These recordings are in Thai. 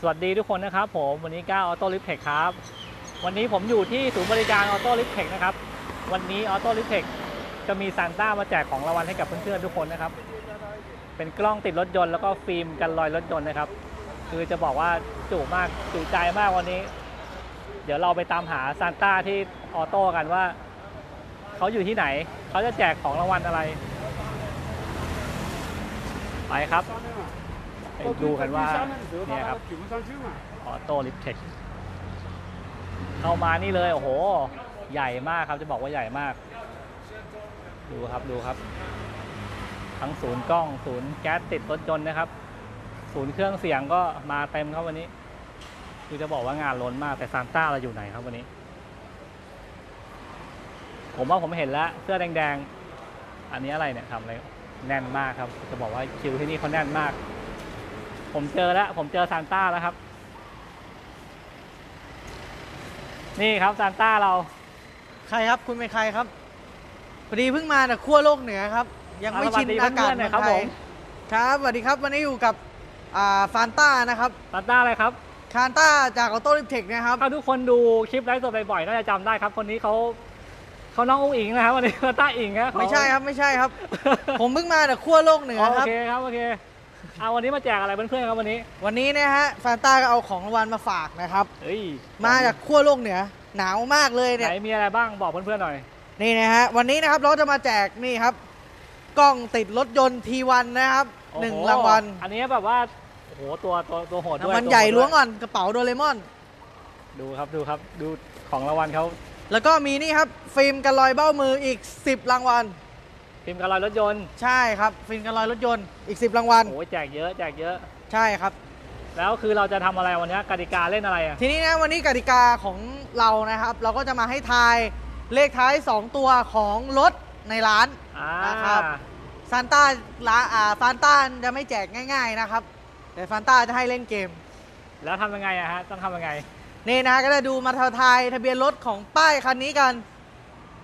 สวัสดีทุกคนนะครับผมวันนี้ก้าวออโต้ลิฟเทคครับ วันนี้ผมอยู่ที่ศูนย์บริการออโต้ลิฟเทคนะครับ วันนี้ออโต้ลิฟเทคจะมีซานต้ามาแจกของรางวัลให้กับเพื่อนๆทุกคนนะครับ เป็นกล้องติดรถยนต์แล้วก็ฟิล์มกันรอยรถยนต์นะครับ คือจะบอกว่าจุมากจุใจมากวันนี้ เดี๋ยวเราไปตามหาซานต้าที่ออโต้กันว่าเขาอยู่ที่ไหนเขาจะแจกของรางวัลอะไร ไปครับ ไปดูกันว่าเนี่ยครับออโต้ลิฟเทคเข้ามานี่เลย โอ้โห ใหญ่มากครับจะบอกว่าใหญ่มาก ดูครับดูครับ ทั้งศูนย์กล้อง ศูนย์แก๊สติดรถยนต์นะครับ ศูนย์เครื่องเสียงก็มาเต็มครับวันนี้ คือจะบอกว่างานล้นมากแต่ซานต้าเราอยู่ไหนครับวันนี้ ผมว่าผมเห็นแล้วเสื้อแดงๆ อันนี้อะไรเนี่ยทำอะไรแน่นมากครับ จะบอกว่าคิวที่นี่เขาแน่นมาก ผมเจอแล้ว ผมเจอซานต้าแล้วครับ นี่ครับซานต้าเรา ใครครับคุณเป็นใครครับพอดีเพิ่งมาจากขั้วโลกเหนือครับ ยังไม่ชินสวัสดีอากาศเพื่อนๆหน่เมืออยงครับไทผยมครับสวัสดีครับวันนี้อยู่กับอ่าฟานต้านะครับซานต้าอะไรครับคานต้าจากออโต้ลิฟเทคนะครับถ้าทุกคนดูคลิปไลฟ์สดบ่อยๆน่าจะจำได้ครับ คนนี้เขาเขาน้องอุ้งอิงนะครับวันนี้ซานต้าอิงนะเขาไม่ใช่ครับไม่ใช่ครับ ผมเพิ่งมาจากขั้วโลกเหนืออ๋อโอครับเคครับโอเค เอาวันนี้มาแจกอะไรเพื่อนๆครับวันนี้ วันนี้นะฮะฟานต้าก็เอาของรางวัลมาฝากนะครับ เฮ้ยมาจากขั้วโลกเหนือ หนาวมากเลยไหเนี่ยนมีอะไรบ้างบอกเพื่อนๆหน่อย นี่นะฮะวันนี้นะครับเราจะมาแจกนี่ครับ กล้องติดรถยนต์ทีวันนะครับโอ้โหนึ่งรางวัล อันนี้แบบว่าโอ้โหตัวตัวตัวโหดด้วยรางวัลตัวใหญ่โดล้วงด้วยก่อนกระเป๋าโดเรมอน ดูครับดูครับดูของรางวัลเขาแล้วก็มีนี่ครับฟิล์มกันรอยเบ้ามืออีก 10 รางวัล พิมพ์กันรอยรถยนต์ใช่ครับฟิล์มกันรอยรถยนต์อีก 10 รางวัล โอ้ยแจกเยอะแจกเยอะ ใช่ครับ แล้วคือเราจะทำอะไรวันนี้กติกาเล่นอะไรอะทีนี้นะวันนี้กติกาของเรานะครับ เราก็จะมาให้ทายเลขท้าย 2 ตัวของรถในร้าน อ่านะครับ ซานต้าร้านอ่าฟานต้าจะไม่แจกง่าย ๆนะครับ แต่ฟานต้าจะให้เล่นเกม แล้วทำยังไงอะฮะต้องทำยังไงนี่นะก็จะดูมาทายทะเบียนรถของป้ายคันนี้กัน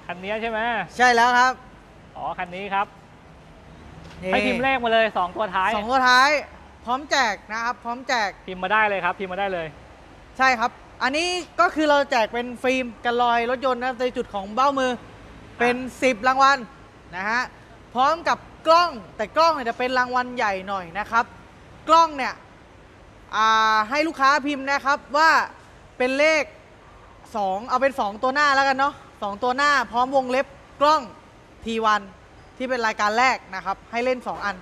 คันนี้ใช่ไหมใช่แล้วครับ อ๋อ คันนี้ครับนี่ให้พิมพ์เลขมาเลยสองตัวท้าย สองตัวท้าย พร้อมแจกนะครับ พร้อมแจก พิมพ์มาได้เลยครับ พิมพ์มาได้เลย ใช่ครับ อันนี้ก็คือเราแจกเป็นฟิล์มกันรอยรถยนต์นะครับในจุดของเบ้ามือ เป็น 10 รางวัลนะฮะ พร้อมกับกล้อง แต่กล้องเนี่ยจะเป็นรางวัลใหญ่หน่อยนะครับ กล้องเนี่ยอ่าให้ลูกค้าพิมพ์นะครับว่าเป็นเลข 2 เอาเป็น 2 ตัวหน้าแล้วกันเนาะสองตัวหน้าพร้อมวงเล็บกล้อง T1 ที่เป็นรายการแรกนะครับ ให้เล่น 2 อัน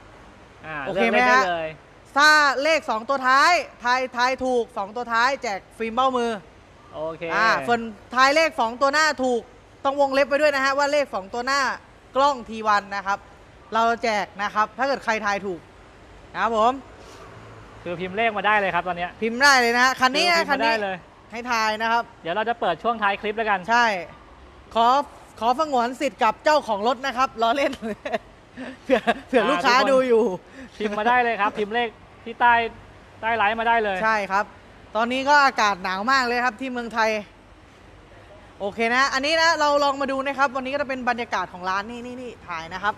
อ่าโอเคลืกล่นไหมฮะด้เลยถ้าเลข 2 ตัวท้ายทายทายถูก 2 ตัวท้ายแจกฟิล์มเบ้ามือโอเคอ่าส่วนท้ายเลข 2 ตัวหน้าถูกต้องวงเล็บไปด้วยนะฮะว่าเลข 2 ตัวหน้ากล้อง T1 นะครับ เราแจกนะครับ ถ้าเกิดใครทายถูกนะครับผม คือพิมพ์เลขมาได้เลยครับตอนเนี้ยพิมพ์ได้เลยนะฮะคันนี้อนะพิมพ์คันมาได้นี้เลย ให้ทายนะครับ เดี๋ยวเราจะเปิดช่วงท้ายคลิปแล้วกัน ใช่ ขอข อสงวนสิทธิ์กับเจ้าของรถนะครับล้อเล่นเผื่อเผื่อลูกค้าดูอยู่ พิมพ์มาได้เลยครับ พิมพ์เลขที่ใต้ใต้ไลฟ์มาได้เลยใช่ครับ ตอนนี้ก็อากาศหนาวมากเลยครับที่เมืองไทย โอเคนะ อันนี้นะเราลองมาดูนะครับ วันนี้ก็จะเป็นบรรยากาศของร้านนี่นี่นี่ถ่ายนะครับ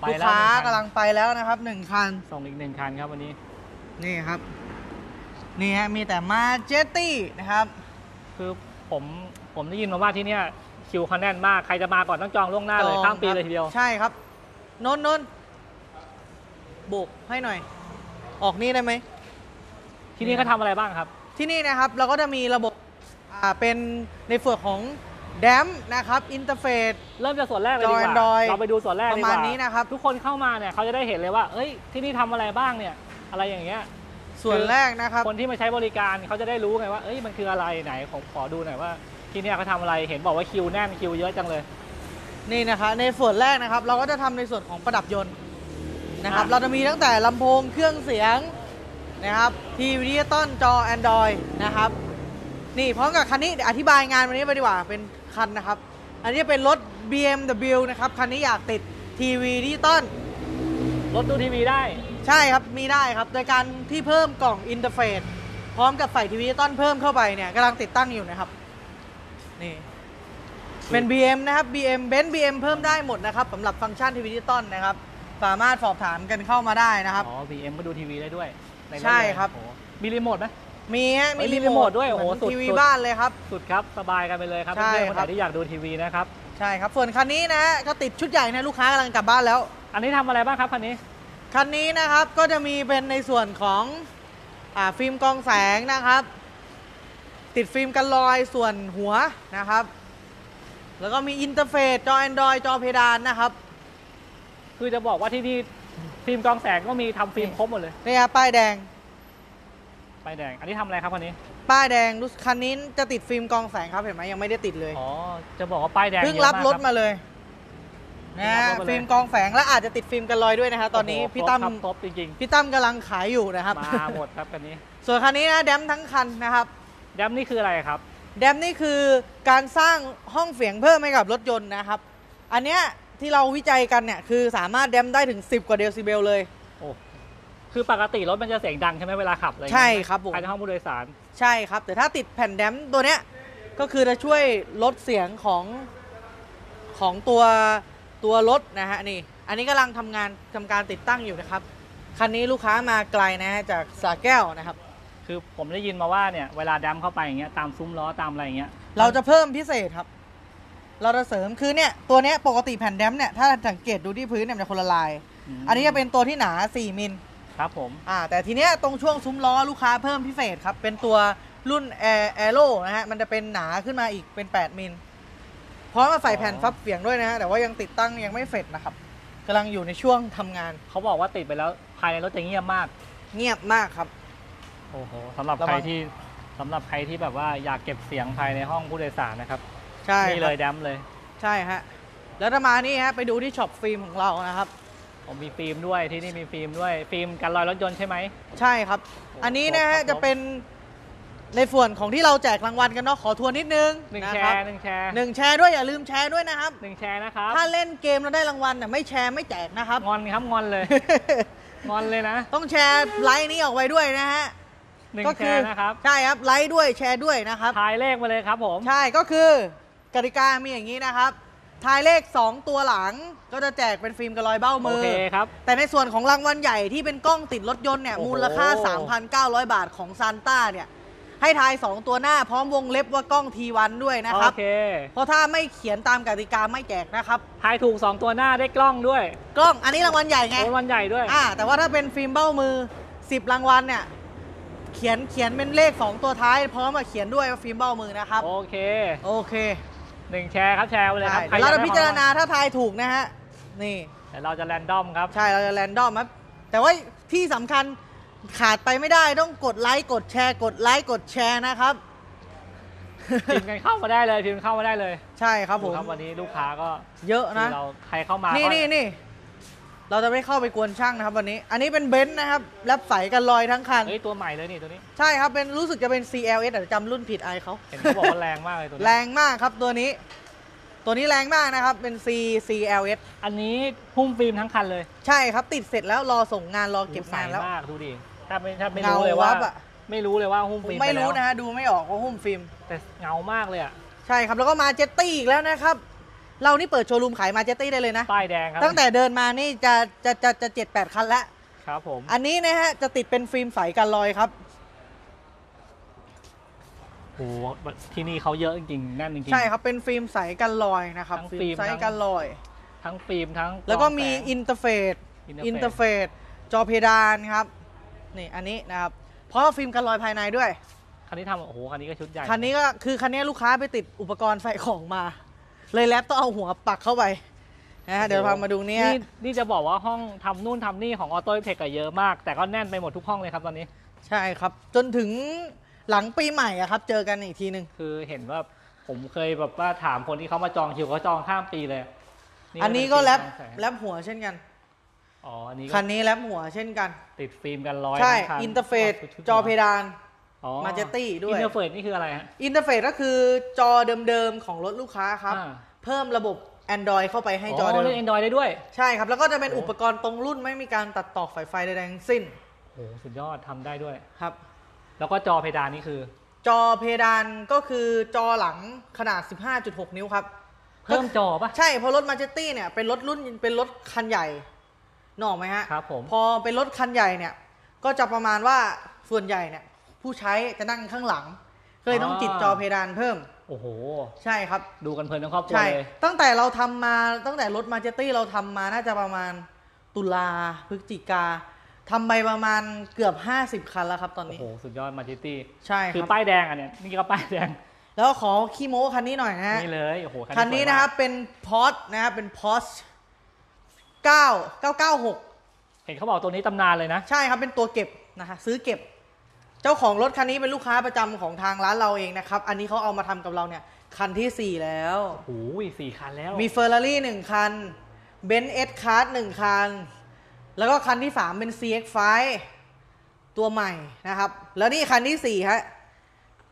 ไปลูกแล้วค้าหนึ่งคันกำลังไปแล้วนะครับหนึ่งคันส่งอีกหนึ่งคันครับวันนี้ นี่ครับ นี่ฮะมีแต่มาเจตตี้นะครับ คือผมผมได้ยินมาว่าที่เนี่ย คิวเขาแน่นมาก ใครจะมาก่อนต้องจองล่วงหน้าเลยจองข้ามปีครับเลยทีเดียว ใช่ครับนนท์นนท์โบุกให้หน่อย ออกนี่ได้ไหม ที่นี่เขาทำอะไรบ้างครับ ที่นี่นะครับเราก็จะมีระบบอ่าเป็นในส่วนของแดมนะครับ อินเทอร์เฟซ เริ่มจากส่วนแรกเลยดีกจอว่า Android เราไปดูส่วนแรกปดีระกมาว่าณนี้นะครับ ทุกคนเข้ามาเนี่ยเขาจะได้เห็นเลยว่า เอ้ย ที่นี่ทำอะไรบ้างเนี่ย อะไรอย่างเงี้ย ส่วนแรกนะครับ คนที่มาใช้บริการเขาจะได้รู้ไงว่า เอ้ย มันคืออะไรไหน ผมขอดูหน่อยว่า ที่เนี่ยเขาทำอะไรเห็นบอกว่าคิวแน่นคิวเยอะจังเลย นี่นะคะในส่วนแรกนะครับ เราก็จะทำในส่วนของประดับยนต์นะครับ อะ เราจะมีตั้งแต่ลำโพงเครื่องเสียงนะครับ ทีวีดิจิตอลจอ Android นะครับ นี่พร้อมกับคันนี้เดี๋ยวอธิบายงานวันนี้ไปดีกว่าเป็นคันนะครับ อันนี้เป็นรถ BMW นะครับ คันนี้อยากติดทีวีดิจิตอลรถดูทีวีได้ ใช่ครับ มีได้ครับ โดยการที่เพิ่มกล่องอินเทอร์เฟซพร้อมกับใส่ทีวีดิจิตอลเพิ่มเข้าไปเนี่ยกำลังติดตั้งอยู่นะครับ นี่เป็น BM นะครับ BM เบนซ์ BM เพิ่มได้หมดนะครับสำหรับฟังก์ชันทีวีดิจิตอลนะครับ สามารถสอบถามกันเข้ามาได้นะครับ อ๋อ VM ก็ดูทีวีได้ด้วยนถใช่ครับเลยโอ้โหมีรีโมทไหม มีฮะเฮ้ยมีรีโมทด้วยโอ้โหเหมืนสุดทีวีสุด บ้านเลยครับ สุดครับ สบายกันไปเลยครับใช่เพื่อนๆคนครัไหนบที่อยากดูทีวีนะครับ ใช่ครับ ส่วนคันนี้นะฮะก็ติดชุดใหญ่นะลูกค้ากำลังกลับบ้านแล้ว อันนี้ทำอะไรบ้างครับคันนี้ คันนี้นะครับก็จะมีเป็นในส่วนของอาฟิล์มกรองแสงนะครับ ติดฟิล์มกันรอยส่วนหัวนะครับ แล้วก็มีอินเทอร์เฟซจอ Android จอเพดานนะครับ คือจะบอกว่าที่นี่ฟิล์มกรองแสงก็มีทำฟิล์มครบหมดเลยนี่ครับป้ายแดงไฟแดง อันนี้ทำอะไรครับคันนี้ ป้ายแดงรู้สึกคันนี้จะติดฟิล์มกรองแสงครับเห็นไหมยังไม่ได้ติดเลย อ๋อ จะบอกว่าป้ายแดงเพิ่งยอะรับกรถคมาเลยนะเพิ่งรับรถมาเลยฟิล์มกรองแสงและอาจจะติดฟิล์มกันรอยด้วยนะฮะตอนนี้โโหพี่ตั้มครบครบจริงพี่ตั้มกำลังขายอยู่นะครับๆมาหมดครับคันนี้ ส่วนคันนี้นะแดมทั้งคันนะครับ แดมนี่คืออะไรครับ แดมนี่คือการสร้างห้องเสียงเพิ่มให้กับรถยนต์นะครับ อันเนี้ยที่เราวิจัยกันเนี่ยคือสามารถแดมได้ถึง 10 กว่าเดซิเบลเลย โอ้คือปกติรถมันจะเสียงดังใช่ไหมเวลาขับอะไรอย่างใช่เงี้ยครับผมภายในห้องผู้โดยสาร ใช่ครับ แต่ถ้าติดแผ่นแดมตัวเนี้ยก็คือจะช่วยลดเสียงของของตัวตัวรถนะฮะนี่ อันนี้กำลังทำงานทำการติดตั้งอยู่นะครับ คันนี้ลูกค้ามาไกลนะฮะจากสาแก้วนะครับ คือผมได้ยินมาว่าเนี่ยเวลาแดมเข้าไปอย่างเงี้ยตามซุ้มล้อตามอะไรอย่างเงี้ยเราจะเพิ่มพิเศษครับ เราจะเสริมคือเนี่ยตัวเนี้ยปกติแผ่นแดมเนี่ยถ้าสังเกตดูที่พื้นเนี่ยมันจะคนละลาย มอันนี้จะเป็นตัวที่หนา 4 มิลครับผม อ่าแต่ทีเนี้ยตรงช่วงซุ้มล้อลูกค้าเพิ่มพิเศษครับ เป็นตัวรุ่นแอร์แอโร่นะฮะมันจะเป็นหนาขึ้นมาอีกเป็น 8 มิลพร้อมมาใส่แผ่นฟับเสียงด้วยนะฮะแต่ว่ายังติดตั้งยังไม่เสร็จนะครับกำลังอยู่ในช่วงทำงานเขาบอกว่าติดไปแล้วภายในรถจะเงียบมาก เงียบมากครับ โอ้โหสำหรับระใครวังที่สำหรับใครที่แบบว่าอยากเก็บเสียงภายในห้องผู้โดยสารนะครับใช่นี่คเลรับยแดมเลย ใช่ฮะแล้วถ้ามานี่ฮะไปดูที่ช็อปฟิล์มของเรานะครับผมมีฟิล์มด้วยที่นี่มีฟิล์มด้วยฟิล์มกันรอยรถยนต์ใช่ไหมใช่ครับ อันนี้นะฮะครบครับจะเป็นในส่วนของที่เราแจกรางวัลกันเนาะขอทวนนิดนึงหนึ่งนะแชครับร์หนึ่งแชร์หนึ่งแชร์ด้วยอย่าลืมแชร์ด้วยนะครับหนึ่งแชร์นะครับถ้าเล่นเกมแล้วได้รางวัลน่ะไม่แชร์ไม่แจกนะครับงอนครับงอนเลยงอนเลยนะ ต้องแชร์ไลน์นี้ออกไปด้วยนะฮะ หนึ่งก็แชร์นะครับ ใช่ครับไลค์ด้วยแชร์ด้วยนะครับ ทายเลขมาเลยครับผม ใช่ก็คือกติกามีอย่างนี้นะครับ ทายเลข 2 ตัวหลังก็จะแจกเป็นฟิล์มกระลอยเบ้าโอมือ เคครับ แต่ในส่วนของรางวัลใหญ่ที่เป็นกล้องติดรถยนต์เนี่ย โอ้โห มูลค่า 3,900 บาทของซานต้าเนี่ย ให้ทาย 2 ตัวหน้าพร้อมวงเล็บว่ากล้อง T1 ด้วยนะครับ โอเค เพราะถ้าไม่เขียนตามกติกาไม่แจกนะครับ ทายถูก 2 ตัวหน้าได้กล้องด้วยกล้องอันนี้รางวัลใหญ่ไงรางวัลใหญ่ด้วย อ่าแต่ว่าถ้าเป็นฟิล์มเบ้ามือ 10 รางวัลเนี่ย เขียนเขียนเป็นเลข 2 ตัวท้าย พร้อมมาเขียนด้วยว่าฟิล์มเบ้ามือนะครับ โอเคโอเคหนึ่งแชร์ครับแชร์ไปเลยครับใช่เดี๋ยวเราจะใคพิอยกจารได้ณาถ้าทายถูกนะฮะนี่เดี๋ยวเราจะแรนดอมครับใช่เราจะแรนดอมครับแต่ว่าที่สำคัญขาดไปไม่ได้ต้องกดไลค์กดแชร์ กดไลค์กดแชร์นะครับพิมพ์กันเข้ามาได้เลยพิมพ์เข้ามาได้เลย ใช่ครับผมดูครับวันนี้ลูกค้าก็เยอะนะที่เราใครเข้ามานี่ก็นี่นี่ เราจะไม่เข้าไปกวนช่างนะครับวันนี้ อันนี้เป็นเบนซ์นะครับแลบใสกันลอยทั้งคัน เฮ้ย ตัวใหม่เลยนี่ตัวนี้ ใช่ครับ เป็นรู้สึกจะเป็น CLS แต่จำรุ่นผิดไอเขาเห็นเขาบอกว่าแรงมากเลยตัวนี้ แรงมากครับตัวนี้ ตัวนี้แรงมากนะครับ เป็น C CLS อันนี้พุ่มฟิล์มทั้งคันเลยใช่ครับ ติดเสร็จแล้วรอส่งงานรอเก็บงานแล้ว ใสมากดูดิถ้าไม่ถ้าไม่เงารู้เลยว่าวับอะ ไม่รู้เลยว่าหุ้มผมฟิล์มไม่ปแล้วรู้นะฮะดูไม่ออกว่าหุ้มฟิล์ม แต่เงามากเลยอะ ใช่ครับ แล้วก็มาเจตตี้อีกแล้วนะครับ เรานี่เปิดโชว์รูมขายมาเจตตี้ได้เลยนะ ป้ายแดงครับตั้งแต่เดินมานี่จะจะจะจะเจ็ดแปดคันแล้ว ครับผม อันนี้นะฮะจะติดเป็นฟิล์มใสกันรอยครับโอ้โหที่นี่เขาเยอะจริงๆแน่นจริงๆใช่ครับเป็นฟิล์มใสกันรอยนะครับทั้งฟิล์มฟิล์มใสทั้ง กันรอยทั้งฟิล์มทั้งแล้วก็มีรองแสงอินเตอร์เฟซ interface อินเตอร์เฟซจอเพดานครับ นี่อันนี้นะครับเพราะว่าฟิล์มกันรอยภายในด้วย คันนี้ทำโอ้โหคันนี้ก็ชุดใหญ่คันนี้ก็คือคันนี้ลูกค้าไปติดอุปกรณ์ใส่ของมา เลยแรปต้องเอาหัวปักเข้าไปนะฮะเดี๋ยวพามาดูเนี่ยนี่นี่จะบอกว่าห้องทำนู่นทำนี่ของออโต้เทคเยอะมาก แต่ก็แน่นไปหมดทุกห้องเลยครับตอนนี้ ใช่ครับ จนถึงหลังปีใหม่อะครับ เจอกันอีกทีหนึ่งคือเห็นว่าผมเคยแบบว่าถามคนที่เขามาจองคิวเขาจองข้ามปีเลยอันนี้ก็แรปเป็นฟิล์มกองสงแรปหัวเช่นกัน อ๋ออันนี้ก็คันนี้แรปหัวเช่นกัน ติดฟิล์มกันร้อยใช่ทั้งคันอินเตอร์เฟซชุดจอเพดาน อ๋อ Majesty ด้วย อินเตอร์เฟซนี่คืออะไรฮะอินเทอร์เฟซก็คือจอเดิมๆของรถลูกค้าครับอ่าเพิ่มระบบ Android เข้าไปให้จอเดิมเล่นแอนดรอยได้ด้วย ใช่ครับ แล้วก็จะเป็นโอ้อุปกรณ์ตรงรุ่นไม่มีการตัดต่อสายไฟใดๆทั้งสิ้นโอ้โหสุดยอดทำได้ด้วยครับ แล้วก็จอเพดานนี่คือ จอเพดานก็คือจอหลังขนาด 15.6 นิ้วครับ เพิ่มจอปะใช่เพราะรถมาเจตตี้เนี่ยเป็นรถรุ่นเป็นรถคันใหญ่นกออกไหมฮะครับผมพอเป็นรถคันใหญ่เนี่ยก็จะประมาณว่าส่วนใหญ่เนี่ย ผผู้ใช้จะนั่งข้างหลัง ก็เลยต้องอ๋อจิตจอเพดานเพิ่ม โอ้โห ใช่ครับ ดูกันเพลินทั้งครอบครัวใช่เลยตั้งแต่เราทำมาตั้งแต่รถมาเจตี้เราทำมาน่าจะประมาณตุลาพฤศจิกาทำไปประมาณเกือบ 50 คันแล้วครับตอนโอ้นี้โห สุดยอดมาจิตี้ ใช่คคือรับป้ายแดงอะเนี่ย นี่ก็ป้ายแดง แล้วขอขี้โม้คันนี้หน่อยนะฮะ นี่เลย โอ้โห คันนี้สวยมากนะครับ เป็นพอ s นะครับ เป็นพอ s 9 996 เห็นเขาบอกตัวนี้ตำนานเลยนะ ใช่ครับ เป็นตัวเก็บนะฮะ ซื้อเก็บเจ้าของรถคันนี้เป็นลูกค้าประจำของทางร้านเราเองนะครับ อันนี้เขาเอามาทำกับเราเนี่ย คันที่ 4 แล้วโอ้โหสี่คันแล้ว มีเฟอร์รารี่หนึ่งคันเบนซ์เอสคาร์ดหนึ่งคัน แล้วก็คันที่ 3 เป็น CX5 ตัวใหม่นะครับ แล้วนี่คันที่ 4 ฮะ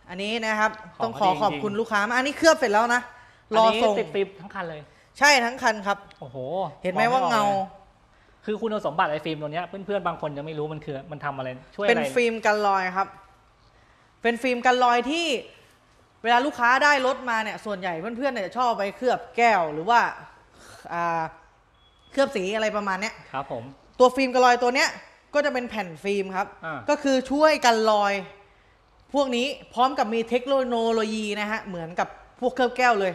อันนี้นะครับ ต้องขอขอบคุณลูกค้ามากอันนี้เคลือบเสร็จแล้วนะ รอส่งนนี้ติดติดทั้งคันเลย ใช่ทั้งคันครับ โอ้โห เห็นไหมว่าเงา คือคุณสมบัติไอ้ฟิล์มตัวเนี้ยเพื่อนๆบางคนยังไม่รู้มันคือมันทำอะไรช่วยเป็นอะไรฟิล์มกันรอยครับ เป็นฟิล์มกันรอยที่เวลาลูกค้าได้รถมาเนี่ยส่วนใหญ่เพื่อนๆเนี่ยจะชอบไปเคลือบแก้วหรือว่าอ่าเคลือบสีอะไรประมาณเนี้ยครับผมตัวฟิล์มกันรอยตัวเนี้ยก็จะเป็นแผ่นฟิล์มครับอ่าก็คือช่วยกันรอย พวกนี้พร้อมกับมีเทคโนโลยีนะฮะเหมือนกับพวกเคลือบแก้วเลย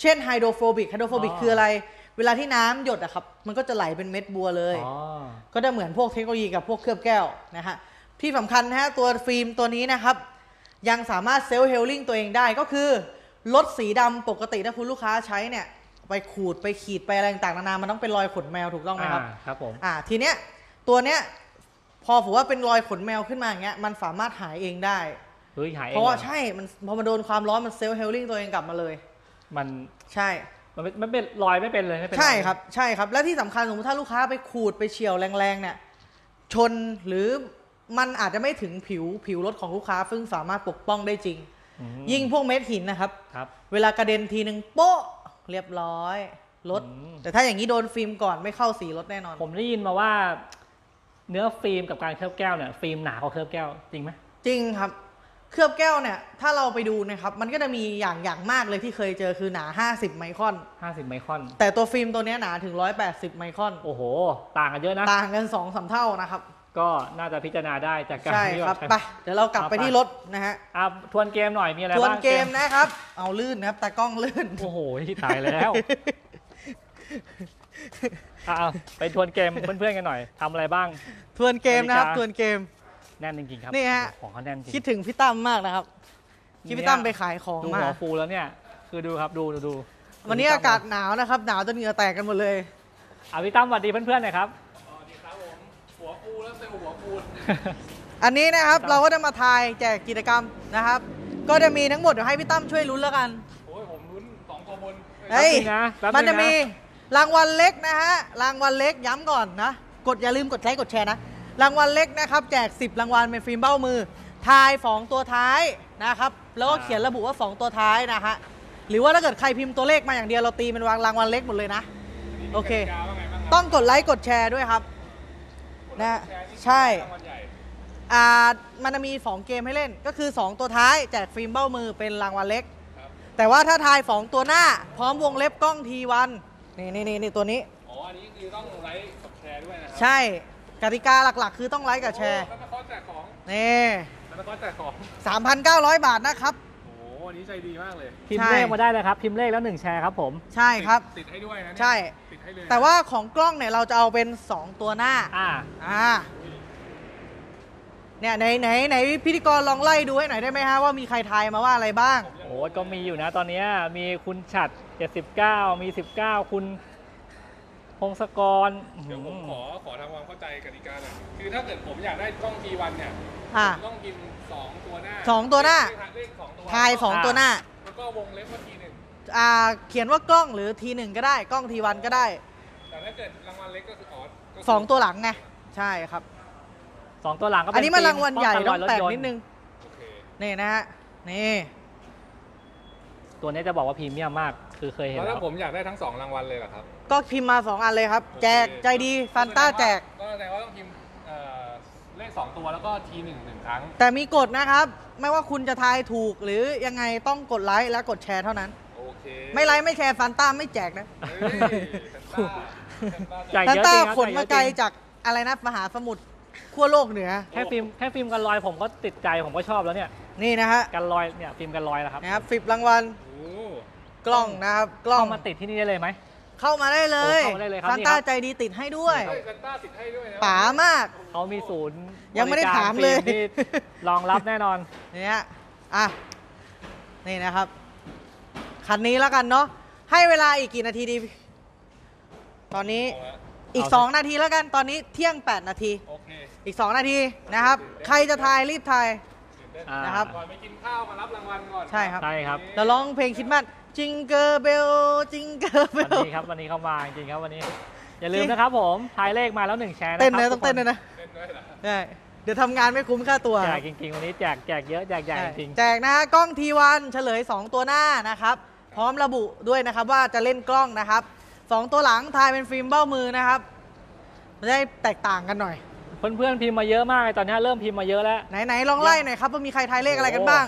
เช่นไฮโดรโฟบิกไฮโดรโฟบิกคืออะไร เวลาที่น้ำหยดอะครับ มันก็จะไหลเป็นเม็ดบัวเลยอ๋อก็จะเหมือนพวกเทคโนโลยีกับพวกเคลือบแก้วนะฮะ ที่สำคัญนะฮะตัวฟิล์มตัวนี้นะครับ ยังสามารถเซลล์เฮลลิ่งตัวเองได้ก็คือลดสีดำปกติถ้าคุณลูกค้าใช้เนี่ย ไปขูดไปขีดไปอะไรต่างๆนานา มันต้องเป็นรอยขนแมวถูกต้องไหมครับอ่าครับผม อ่า ทีเนี้ยตัวเนี้ยพอผมว่าเป็นรอยขนแมวขึ้นมาอย่างเงี้ย มันสามารถหายเองได้เฮ้ยหายเองเพราะว่าหอใช่ มันพอมันโดนความร้อนมันเซลล์เฮลลิ่งตัวเองกลับมาเลย มัน ใช่ มันไม่มันเป็นรอยไม่เป็นเลยไม่เป็นใช่อยครับใช่ครับ และที่สำคัญสมมติถ้าลูกค้าไปขูดไปเฉียวแรงๆเนี่ยชนหรือมันอาจจะไม่ถึงผิวผิวรถของลูกค้า ซึ่งสามารถปกป้องได้จริง อืม ยิ่งพวกเม็ดหินนะครับ ครับ เวลากระเด็นทีนึงโป๊ะเรียบร้อยรถ อืม แต่ถ้าอย่างนี้โดนฟิล์มก่อนไม่เข้าสีรถแน่นอน ผมได้ยินมาว่า เนื้อฟิล์มกับการเคลือบแก้วเนี่ยฟิล์มหนากว่าเคลือบแก้วจริงไหมจริงครับ เคลือบแก้วเนี่ยถ้าเราไปดูนะครับมันก็จะมีอย่างอย่างมากเลยที่เคยเจอคือหนา 50 ไมครอนห้าสิบไมครอน แต่ตัวฟิล์มตัวเนี้ยหนาถึง 180 ไมครอน โอ้โห ต่างกันเยอะนะ ต่างกัน2อสเท่านะครับ ก็น่าจะพิจารณาได้จากการใช่ที่ครับว่าไปเดี๋ยวเรากลับไปเอาไปที่รถนะฮะอะทวนเกมหน่อยมีอะไรทวนบ้างเกมนะครับ เอาลื่นนะครับตากล้องลื่น โอ้โหตายแล้วอะเอาไปทวนเกมเพื่อนๆกันหน่อยทำอะไรบ้าง ทวนเกมนะครับนาฬิกาทวนเกม แน่นจริงๆครับนี่ฮะ ของเขาแน่นจริงคิดถึงพี่ตั้มมากนะครับ คิดพี่ตั้มไปขายของดูมา หัวฟูแล้วเนี่ย คือดูครับดูดูดูวันนี้อากาศหนาวนะครับ หนาวจนเหงื่อแตกกันหมดเลย อะพี่ตั้มสวัสดีเพื่อนๆหน่อยครับอันนี้นะครับพี่ตั้มเราก็จะมาทายแจกกิจกรรมนะครับ ก็จะมีทั้งหมดเดี๋ยวให้พี่ตั้มช่วยลุ้นแล้วกันโอ้ยผมลุ้นสองตัวบนเฮ้ยแป๊บนึงนะแป๊บนึงนะ มันจะมีรางวัลเล็กนะฮะรางวัลเล็กย้ำก่อนนะกดอย่าลืมกดไลค์กดแชร์นะ รางวัลเล็กนะครับ แจก 10 รางวัลเป็นฟิล์มเบ้ามือ ทายฝองตัวท้ายนะครับ แล้วก็เขียนระบุว่าฝองตัวท้ายนะฮะ หรือว่าถ้าเกิดใครพิมพ์ตัวเลขมาอย่างเดียวเราตีเป็นวางรางวัลเล็กหมดเลยนะ โอเคกาว่าไงบ้างครับต้องกดไลค์กดแชร์ด้วยครับนะแชร์นี่ใช่รางวัลใหญ่อ่ามันจะมี2เกมให้เล่น ก็คือ 2 ตัวท้ายแจกฟิล์มเบ้ามือเป็นรางวัลเล็กครับแต่ว่าถ้าทาย2ตัวหน้า พร้อมวงเล็บกล้องทีวันนี่นี่นี่นี่ตัวนี้อ๋ออันนี้คือต้องไลค์กับแชร์ด้วยนะครัใช่ กติกาหลักๆ คือต้องไลค์กับแชร์โอ้แล้วก็แจกของนี่แล้วก็แจกของ 3,900 บาทนะครับ โอ้โหอันนี้ใจดีมากเลย พิมใช่พ์เลขมาได้เลยครับ พิมพ์เลขแล้วหนึ่งแชร์ครับผม ใช่ครับ ติดให้ด้วยนะเนี่ยใช่ ติดให้เลย แต่ว่าของกล้องเนี่ยเราจะเอาเป็น 2 ตัวหน้า อ่า อ่า เนี่ยไหนไหนไหนพิธีกรลองไล่ดูให้หน่อยได้ไหมฮะว่ามีใครทายมาว่าอะไรบ้าง โอ้ยก็มีอยู่นะตอนเนี้ยมีคุณฉัด79 มี 19 คุณ พงศกรอื้อหืเดี๋ยวผมอขอขอทำความเข้าใจกติกาหน่อยคือถ้าเกิดผมอยากได้กล้องทีวันเนี่ยอ่าผมต้องพิมพ์สองตัวหน้าสองตัวหน้า เลขสองตัวทายสองตัวหน้า แล้วก็วงเล็บว่าทีหนึ่งอ่า เขียนว่ากล้องหรือทีหนึ่งก็ได้ กล้องทีวันก็ได้แต่ถ้าเกิดรางวัลเล็กก็คืออ๋อก็คืสองตัวหลังไง ใช่ครับ สองตัวหลังก็เป็อันนี้มันฟิล์รางวัลใหญ่ป้ต้กัองรยแตกรถยนิดนึง โอเคนี่นะฮะ นี่ ตัวนี้จะบอกว่าพรีเมียมมาก คือเคยเห็นแล้วแล้ถ้าวผมอยากได้ทั้งสองรางวัลเลยเหรอครับ ก็พิมพ์มา 2 อันเลยครับ แจกใจดีฟันต้าแจก ก็แสดงว่าต้องพิมพ์เอ่อเลขสองตัวแล้วก็ทีหนึ่งหนึ่งครั้ง แต่มีกฎนะครับ ไม่ว่าคุณจะทายถูกหรือยังไงต้องกดไลค์และกดแชร์เท่านั้น โอเคไม่ไลค์ไม่แชร์ฟันต้าไม่แจกนะเฮ้ยแซนต้าแซนต้าใหญ่ฟันเยอะต้าจริงครับขนมาใหญ่เยอะจริงไกลจากอะไรนะมหาสมุทรขั้วโลกเหนือ แค่ฟิล์มแค่ฟิล์มกันรอยผมก็ติดใจผมก็ชอบแล้วเนี่ยนี่นะฮะกันรอยเนี่ยฟิล์มกันรอยนะครับนะครับสิบรางวัลโอ้กล้องนะครับกล้องเข้ามาติดที่นี่ได้เลยไหม เข้ามาได้เลยโอ้เข้ามาได้เลยครับซานนี่ต้าครับ ใจดีติดให้ด้วยเฮ้ยซันต้าติดให้ด้วยนะป๋ามาก เขามีศูนย์ยังไม่ได้บริกรถามเลยฟิล์ที่รองรับแน่นอน เนี่ยอะ นี่นะครับ คันนี้แล้วกันเนาะ ให้เวลาอีกกี่นาทีดี ตอนนี้เอาละอีก เอาสิ 2 นาทีแล้วกัน ตอนนี้เที่ยง 8 นาที โอเคอีก 2 นาทีนะครับ ใครจะทายรีบทาย ตื่นเต้นอ่านะครับ ก่อนไปกินข้าวมารับรางวัลก่อน ใช่ครับ ใช่ครับเราร้องเพลงคิดมัด จิงเกอร์เบลจิงเกอร์เบวันลนี้ครับวันนี้เข้ามาจริงๆครับวันนี้ อย่าลืจมริงนะครับผมทายเลขมาแล้วหนึ่งแชร์นะครับเต้นนะทุต้กองเต้นด้วยนะเล่นด้วยเหรอใช่เดี๋ยวทำงานไม่คุ้มค่าตัว แจกจริงๆวันนี้แจกแจกเยอะแจกใหญ่จริง แจกนะกล้องทีวันเฉลย 2 ตัวหน้านะครับ พร้อมระบุด้วยนะครับว่าจะเล่นกล้องนะครับ 2 ตัวหลังทายเป็นฟิล์มเบ้ามือนะครับจะได้แตกต่างกันหน่อยๆเพื่อนๆพิมพ์มาเยอะมากเลยตอนนี้เริ่มพิมพ์มาเยอะแล้ว ไหนๆลองไล่หน่อยครับว่ามีใครทายเลขอะไรกันบ้าง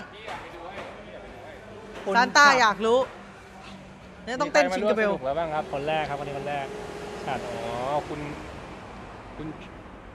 คุณซานต้าฉัดอยากรู้ เนี่ยต้องเต้นมีใครชิงมาเกอร์เบร่วลมสนุกแล้วบ้างครับ คนแรกครับวันนี้คนแรกฉัดอ๋อคุณ คุณ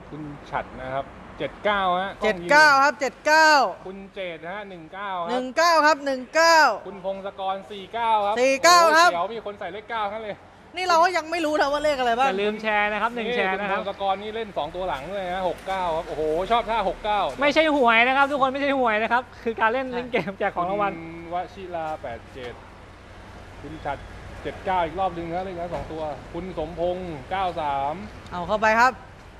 คุณฉัดนะครับเจ็ดเก้าฮะเจ็ดเก้าครับเจ็ดเก้าคุณเจดนะฮะหนึ่งเก้าหนึ่งเก้าครับหนึ่งเก้า คุณพงศกรสี่เก้าครับสี่เก้าโอ้ยครับเดี๋ยวมีคนใส่เลขเก้าทั้งเลยนี่เราก็ยังไม่รู้นะว่าเลขอะไรบ้าองย่าลืมแชร์นะครับหนึ่งแชร์นะครับณพงศกรนี่เล่นสองตัวหลังเลยนะหกเก้าครับโอ้โหชอบท่าหกเก้าไม่ใช่หวยนะครับ ทุกคนไม่ใช่หวยนะครับ คือการเล่นเล่นเกมแจกของรางวัล วชิราแปดเจ็ด คุณฉัดเจ็ดเก้าอีกรอบหนึ่งครับเลขนั้นสองตัว คุณสมพงศ์เก้าสามเอาเข้าไปครับ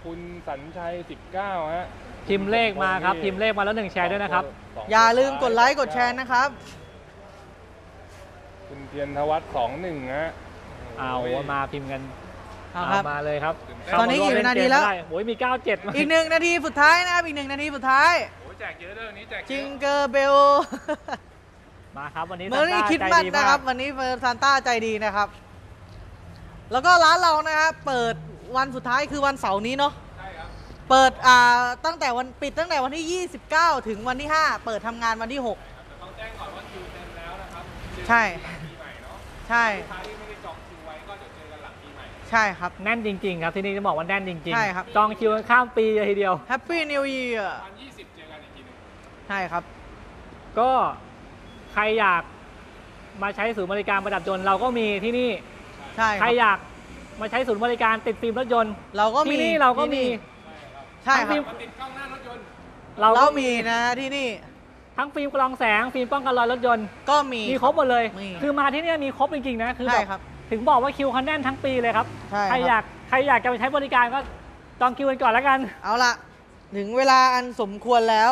คุณสัญชัยสิบเก้าฮะพิมพ์เลขมาครับพิมพ์เลขมาแล้วหนึ่งแชร์ด้วยนะครับ สงตัวอย่าลืมกดไลค์กดแชร์นะครับ คุณเทียนทวัฒน์สองหนึ่งฮะเอาโย มาพิมพ์กันเอาครับมาเลยครับตอนนี้กี่วินาทีแล้ว เข้มร่มเกมได้โอ้ยมี 97มาอีกหนึ่งนาทีสุดท้ายนะครับ อีกหนึ่งนาทีสุดท้าย โอ้ยแจกเยอะเลยวันนี้แจกเยจิงอะเกอร์เบล มาครับวันนี้เมอร์รี่ซานต้าคิดใจมันดีนะมาครักบวันนี้เฟอร์ซานต้าใจดีนะครับ แล้วก็ร้านเรานะครับเปิดวันสุดท้ายคือวันเสาร์นี้เนาะใช่ครับเปิดอ่าตั้งแต่วันปิดตั้งแต่วันที่ 29 ถึงวันที่ 5 เปิดทำงานวันที่แต่ต้องแจ้งก่อนว่าคิวเต็มแล้วนะครับใช่เจอกันหลังปีใหม่เนาะ6ใช่ ลูกค้าที่ไม่ได้จองคิวไว้ก็จะเจอกันหลังปีใหม่ ใช่ครับ แน่นจริงๆครับที่นี่จะบอกว่าแน่นจริงๆใช่ครับ จองคิวกันข้ามปีเลยทีเดียว Happy New Year วันยี่สิบเจอกันอีกทีหนึง ใช่ครับ ก็ ใครอยากมาใช้ศูนย์บริการประดับยนต์เราก็มีที่นี่ ใช่ใคครรับ อยากมาใช้ศูนย์บริการติดฟิล์มรถยนต์เราก็มีที่นี่เราก็มีใช่คทั้งฟิรัล์บมมาติดกล้องหน้ารถยนต์ เราเราก็มีนะที่นี่ทั้งฟิล์มกรองแสงฟิล์มป้องกันรอยรถยนต์ก็มี มีครบหมดเลย มี คือมาที่เนี่ยมีครบจริงๆนะคือใช่แบบ ครับ ถึงบอกว่าคิวคันแน่นทั้งปีเลยครับ ใช่ใครคอยารับกใครอยากจะไปใช้บริการก็จองคิวกันก่อนแล้วกัน เอาละถึงเวลาอันสมควรแล้ว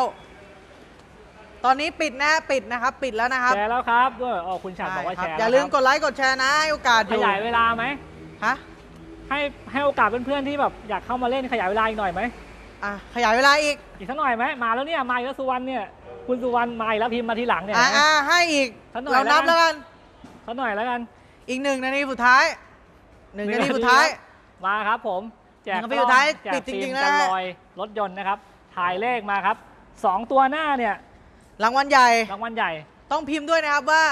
ตอนนี้ปิดนะปิดนะครับ ปิดแล้วนะครับแชร์แล้วครับด้วยอ๋อคุณฉัดบอกว่าใช่แชครับร์อย่าลืมแล้วกครับดไลค์กดแชร์นะให้โอกาสอขยู่ยายเวลาไหมฮะให้ให้โอกาสเพื่อนๆที่แบบอยากเข้ามาเล่นขยายเวลาอีกหน่อยไหมอะขยายเวลาอีกอีกสักหน่อยไหมมาแล้วเนี่ยมาอีกแล้วสุวรรณเนี่ยคุณสุวรรณมาอีกแล้วพิมพ์มาทีหลังเนี่ย อะเห็นไหมอะให้อีกสักหน่อยเรานับแล้แล้ววกักัน น สักหน่อยแล้วกันอีกหนึ่งนาทีสุดท้ายหนึ่งนาทีสุดท้าย มาครับผมแจกหนึ่งนาทีสุดท้ายแจกปิดจริงๆฟิล์มแล้วกันนะรอยรถยนต์นะครับ ถ่ายเลขมาครับสองตัวหน้าเนี่ย รางวัลใหญ่ รางวัลใหญ่ต้องพิมพ์ด้วยนะครับว่า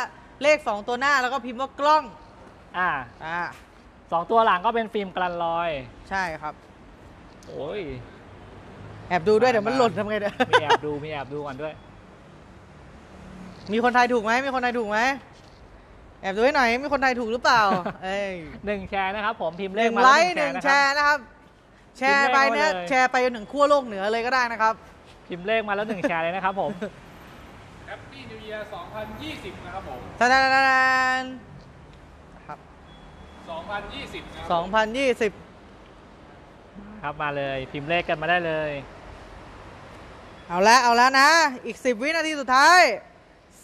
เลข 2 ตัวหน้าแล้วก็พิมพ์ว่ากล้อง อ่าอ่า สองตัวหลังก็เป็นฟิล์มกันรอย ใช่ครับ โอ้ย แอบดูด้วยเดี๋ยวมันหล่นทำไงเด้อมีแอบดู มีแอบดูก่อนด้วย มีคนไทายถูกไหมมีคนไทายถูกไหมแอบดูให้หน่อยมีคนไทายถูกหรือเปล่า เอ้ยหนึ่งแชร์นะครับ ผมพิมพ์หเลขนึ่งมาไลแล้วค์หนึ่งนะแชครับร์นะครับ แชร์ไปเนี่ยพิมพ์เลขมาเลยแชร์ไปจนถึงขั้วโลกเหนือเลยก็ได้นะครับ พิมพ์เลขมาแล้วหนึ่งแชร์เลยนะครับผม แฮปปี้นิว e ยร์2020 นะครับผมตานนครับ2020นะครับ2020 ครับมาเลยพิมพ์เลขกันมาได้เลย เอาละเอาแล้วนะ อีก 10 วินาทีสุดท้าย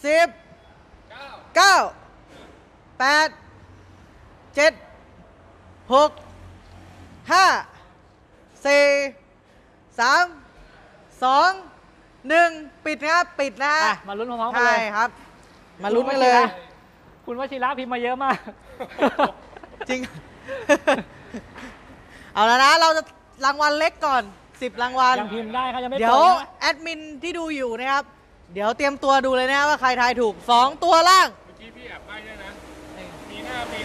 10 9 9 8 7 6 5 4 3 2 1ปิดนะครับปิดนะอะฮะมาลุ้นพร้อมๆกันใช่เลย ครับ มาลุ้นกันเลย คุณวชิระพิมพ์มาเยอะมาก จริง เอาแล้วนะ เราจะรางวัลเล็กก่อน 10 รางวัล ยังพิมพ์ได้ครับยังไม่เดี๋เปิยวดนะแอดมินที่ดูอยู่นะครับ เดี๋ยวเตรียมตัวดูเลยนะว่าใครทายถูก 2 ตัวล่าง เมื่อกี้พี่แอบใบ้ด้วยนะ ปีหน้าปี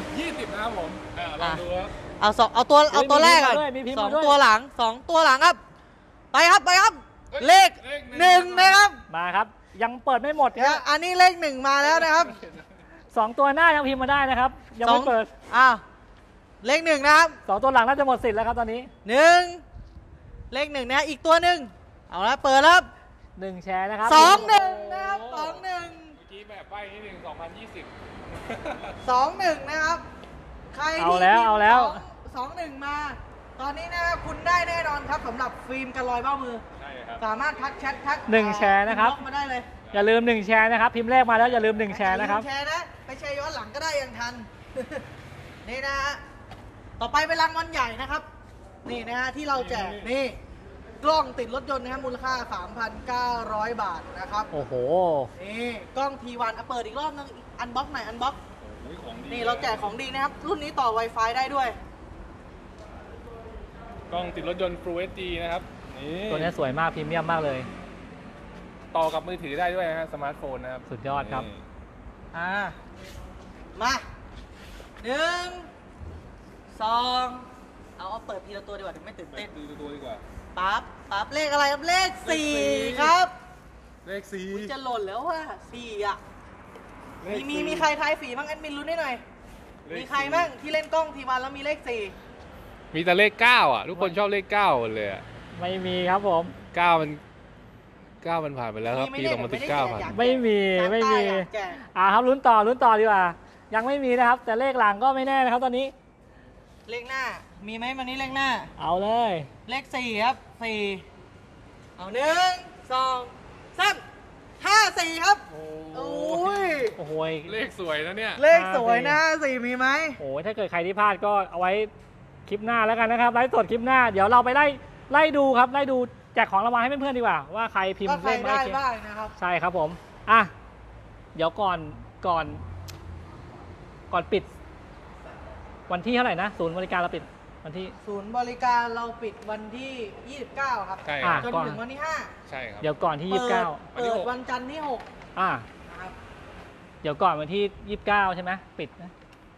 2020 นะครับผมเออลองดูครับ เอาสองเอาตัวเอาตัวแรกก่อนมีพิมพ์สอมางด้วย ตัวหลังสองตัวหลังครับ ไปครับไปครับ เฮ้ยเลขเลขหหนึ่นึ่งงนะครับมาครับ ยังเปิดไม่หมดคนะรับอันนี้เลขหนึ่งมาแล้วนะครับสองตัวหน้ายังพิมพ์มาได้นะครับ ยังสอไม่งเปิดอ้าวเลขหนึ่งนะครับสองตัวหลังน่าจะหมดสิทธิ์แล้วครับตอนนี้หนึ่งเลขหนึ่งนะอีกตัวหนึ่งเอาละเปิดแล้วครับหนึ่งแชร์นะครับสองหนึ่งนะครับสองหนึ่งเมื่อกี้แบบใบนิดหนึ่ง2020 สองหนึ่งนะครับ ใครเอาที่แล้วพิมพ์เอาแล้ว สองสองหนึ่งมา ตอนนี้นะครับคุณได้แน่นอนครับสำหรับฟิล์มกันรอยเบ้ามือใช่ ครับ สามารถทักแชททักหนึ่งแชร์นะครับ อิบ็อกซ์มาได้เลยอย่าลืมหนึ่งแชร์นะครับพิมพ์เลขมาแล้วอย่าลืมหนึ่งแชร์นะครับอย่าลืมแชร์นะไปแชร์ย้อนหลังก็ได้ยังทัน นี่นะฮะต่อไปเป็นรางวัลใหญ่นะครับ นี่นะฮะที่เราแจกนี่ กล้องติดรถยนต์นะครับมูลค่า 3,900 บาทนะครับ โอ้โห นี่กล้อง T1 อะเปิดอีกรอบนึงอันบ็อกหน่อยอันบ็อก โอ้ยของดีนี่เราแจกของดีนะครับ รุ่นนี้ต่อ Wi-Fi ได้ด้วย กล้องติดรถยนต์ Full HD นะครับนี่ ตัวนี้สวยมากพรีเมียมมากเลย ต่อกับมือถือได้ด้วยนะฮะสมาร์ทโฟนนะครับ สุดยอดครับนี่อ่า มาหนึ่งสองเอาเอาเปิดทีละตัวดีกว่าเดี๋ยวไม่ตื่นไปเต้นดูตัวดีกว่าปั๊บปั๊บเลขอะไรครับเลขสี่เลขสี่ครับ เลขสี่จะหล่นแล้วว่ะสี่อะเลมีขมีสี่มีใครทายสีบ้างแอดมินรู้ได้หน่อยเลขมีใครบ้างที่เล่นกล้องทีวันแล้วมีเลขสี่มีแต่เลขเก้าอะ ทุกคนชอบเลขเก้าหมดเลยอะ ไม่มีครับผม เก้ามันเก้ามันผ่านไปแล้วครับปีสองพันสิบเก้าผ่านไม่มีไม่มีซานต้าอยากแจกอ่าครับลุ้นต่อลุ้นต่อดีกว่า ยังไม่มีนะครับ แต่เลขหลังก็ไม่แน่นะครับ ตอนนี้ เลขหน้า มีไหมวันนี้เลขหน้า เอาเลย เลขสี่ครับสี่เอาหนึ่งสองสามห้าสี่ครับโอ้โอ้ยโอ้โหเลขสวยนะเนี่ย เลขสวยนะห้าสี่มีไหมโอ้โหถ้าเกิดใครที่พลาดก็เอาไว้คลิปหน้าแล้วกันนะครับไลฟ์สดคลิปหน้า เดี๋ยวเราไปไล่ ไล่ดูครับไล่ดูแจกของรางวัลให้เพื่อนๆดีกว่าว่าใครพิมก็พ์ใครเลขมาได้เขียนบ้างนะครับ ใช่ครับผมอะเดี๋ยวก่อนก่อน ก่อนปิด วันที่เท่าไหร่นะศูนย์บริการเราปิดวันที่ ศูนย์บริการเราปิดวันที่ 29 ครับ ใช่คอะรับ จนก่อน ถึงวันที่ ใช่ครับ เดี๋ยวก่อนที่5 ยี่สิบเก้าเปิดวันจันทร์ที่ อะ 6 นะครับ เดี๋ยวก่อนวันที่ยี่สิบเก้าใช่ไหมปิดนะ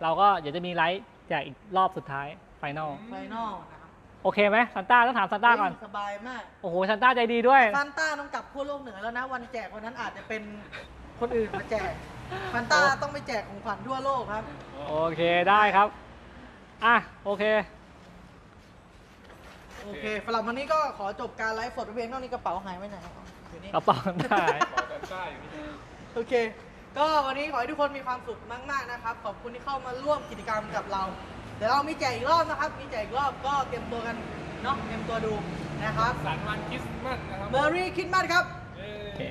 เราก็เดี๋ยวจะมีไลฟ์แจกอีกรอบสุดท้ายไฟนอล ไฟนอลนะครับ โอเคไหมซันต้าต้องถามซันต้าก่อน สบายมากโอ้โหซันต้าใจดีด้วยฟันต้าต้องกลับขั้วโลกเหนือแล้วนะ วันแจกวันนั้นอาจจะเป็นคนอื่นมาแจกฟันต้าต้องไปแจกของขวัญทั่วโลกครับ โอเคได้ครับ อะโอเค โอเคสำหรับวันนี้ก็ขอจบการไลฟ์สดเพียงเท่านี้กระเป๋าหายไปไหนอ๋ออยู่นี่กระเป๋าได้บอกกันใต้อยู่นี่โอเค ก็วันนี้ขอให้ทุกคนมีความสุขมาก ๆ นะครับ ขอบคุณที่เข้ามาร่วมกิจกรรมกับเราเดี๋ยวเรามีแจกอีกรอบนะครับ มีแจกอีกรอบก็เตรียมตัวกันเนาะเตรียมตัวดูนะครับสันวันคริสต์มาสนะครับ เมอรี่คิดมาสครับเย้โอเค